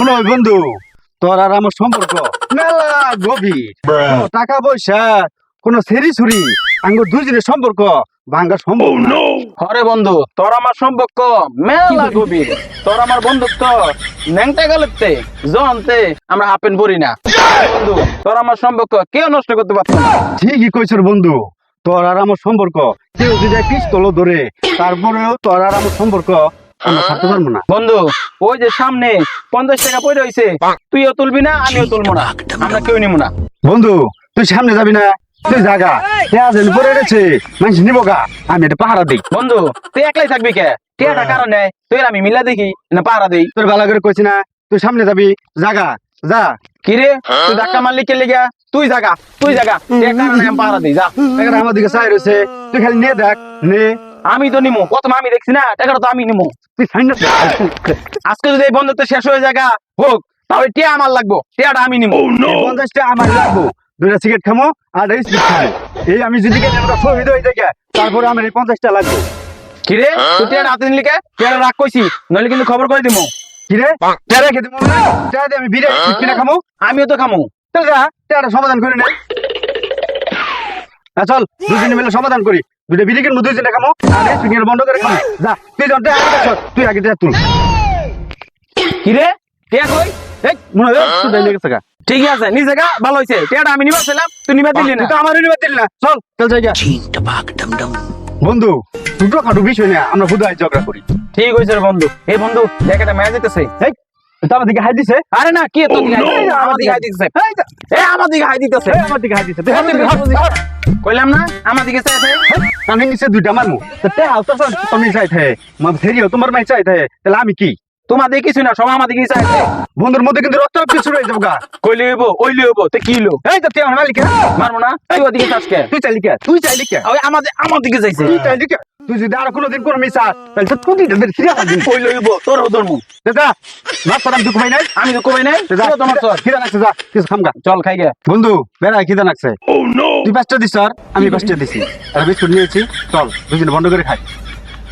শোনো বন্ধু তোর আর আমার সম্পর্ক মেলা গভীর। টাকা পয়সা কোন সেরি ছুরি আঙ্গুর দুজনের সম্পর্ক ভাঙ্গা সম্ভব না। হরে বন্ধু তোর আমার সম্পর্ক মেলা গভীর। তোর আমার বন্ধুত্ব ন্যাংটা গেলতে জনতে আমরা হাফেন পড়ি না। বন্ধু তোর আমার সম্পর্ক কেউ নষ্ট করতে পারতো না। ঠিকই কইছ বন্ধু তোর আর আমার সম্পর্ক কেউ যদি পিস্তল ধরে তারপরেও তোর আর আমার সম্পর্ক আমরা থাকতে পারব না। বন্ধু ওই যে সামনে পঞ্চাশ টাকা পড়ে রয়েছে তুইও তুলবি না আমিও তুলবো না। আমরা কেউ নিব না। বন্ধু তুই সামনে যাবি না তুই জাগা। পেঁয়াজ পরে গেছে মানুষ নিব গা। আমি এটা পাহারা দিই। বন্ধু তুই একলাই থাকবি কে? টিয়াটা কারণে তুই আর আমি মিলা দেখি না পাহারা দেই। তোর ভালো করে কইছি না তুই সামনে যাবি জাগা যা। কিরে তুই ধাক্কা মারলি কে লেগা? তুই জাগা তুই জাগা। টিয়া কারণে আমি পাহারা দিই যা। আমার দিকে চাই রয়েছে তুই খালি নে দেখ নে। আমি তো নিমু প্রথম আমি দেখছি না টাকাটা তো আমি নিমু। তুই আজকে যদি এই বন্ধুত্ব শেষ হয়ে জায়গা হোক তাহলে টিয়া আমার লাগবো টিয়াটা আমি নিমু। পঞ্চাশটা আমার লাগবো। দুটা সিগারেট খামো আর এই এই আমি যদি শহীদ হয়ে যাই তারপরে আমার এই পঞ্চাশটা লাগবে। কিরে তুই টিয়াটা হাতে নিলি কে? টিয়াটা রাগ কইছি নইলে কিন্তু খবর করে দিমু। কিরে তেরা খেতে মনে না? দিয়ে আমি স্পিড কিনে খামো আমিও তো খামু। যা তেরাটা সমাধান করে নে চল দুজনে মিলে সমাধান করি। দুটো বিরিয়ানির মধ্যে দুজনে খামো আর এই বন্ধ করে খামো যা তুই জনটা আগে দেখ, তুই আগে যা তুল কিরে টিয়া কই এই মনে হয় তুই ডাইলে গেছে গা ঠিক আছে নিজ জায়গা ভালো হয়েছে টিয়াটা আমি নিবার ছিলাম তুই নিবার দিলি না তুই তো আমার ইউনিভার দিলি না চল চল জায়গা বন্ধু দুটো খাটু বিষয় না আমরা বুধায় ঝগড়া করি ঠিক হয়েছে রে বন্ধু এই বন্ধু দেখ একটা ম্যাচ দিতেছে এই তো আমার দিকে হাই দিছে আরে না কি তোর দিকে হাই দিতেছে? no! আমার দিকে হাই দিতেছে এই এ আমার দিকে হাই দিতেছে আমার দিকে হাই দিছে কইলাম না? আমার দিকে চাইছে কানে নিচে দুইটা মারমু। তো তে হাও তো তুমি চাই থাকে মা ফেরিও তোমার মাই চাই থাকে তাহলে আমি কি? তোমার দিকে কিছু না সবাই আমার দিকে চাইছে বন্ধুর মধ্যে কিন্তু রক্ত শুরু হয়ে যাব কইলে হইব ওইলে হইব তে কি হইল? এই তো তুই আমার মালিক মারবো না? তুই ওদিকে চাস কে? তুই চাইলি কে? তুই চাইলি কে? আমাদের আমার দিকে চাইছে। তুই চাইলি কে? তুই যদি আর কোনোদিন কোনো মিশা তাহলে তো তুই কইলে হইব তোর ধর্ম। দাদা দুঃখ নাই আমি তো কই নাই। দাদা তোমার তোর। খিদা লাগছে যা কিছু খামগা চল খাই গে। বন্ধু বেড়া খিদা লাগছে। তুই পাঁচটা দিস আর আমি পাঁচটা দিছি। আর বিস্কুট নিয়েছি চল দুজন বন্ধ করে খাই।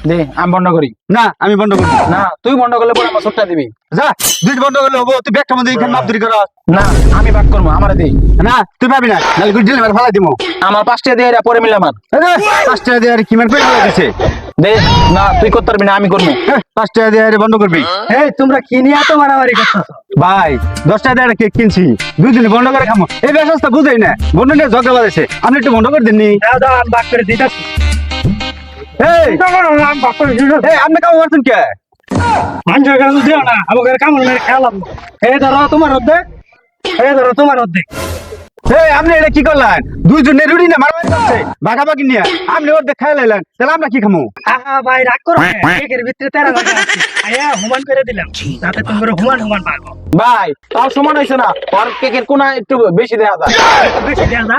দে আমি বন্ধ করি। না আমি বন্ধ করব না তুই বন্ধ করলে পরে আমার ছোটটা দিবি। যা দুই বন্ধ করলে হব তুই ব্যাগটার মধ্যে এখানে মাপ কর। না আমি বাক করব আমার দে। না তুই পাবি না নাহলে গুড দিলে ফালাই দিমু। আমার পাঁচটা দিয়ে পরে মিলাম আর। পাঁচটা দিয়ে আর কিমান করে দিছে। দে না তুই করতে পারবি না আমি করব। হ্যাঁ, পাঁচটা দিয়ে বন্ধ করবি। এই তোমরা কি নিয়ে এত মারামারি করতেছো? ভাই দশটা দিয়ে কেক কিনছি। দুদিনে বন্ধ করে খামো। এই ব্যবস্থা বুঝাই না। বন্ধু নিয়ে ঝগড়া বাজেছে আপনি একটু বন্ধ করে দিননি। আমি বাক করে দিতেছি। আপনি কাম করছেন কে? মানুষের কাছে দিও না আমাকে কামড় মেরে খেলাম। এই ধরো তোমার অর্ধেক এই ধরো তোমার অর্ধেক এই আপনি এটা কি করলেন? দুইজনে রুড়ি না মারামারি করছে? ভাগাভাগি নিয়ে। আপনি ওর খাই লাইলেন তাহলে আমরা কি খামো? আহা ভাই রাগ করো না। কেকের ভিতরে তেরা লাগা আছে। আয়া হুমান করে দিলাম। যাতে তোমরা হুমান হুমান পাগো ভাই তাও সমান হয়েছে না। ওর কেকের কোনা একটু বেশি দেওয়া যায়। বেশি দেয়া না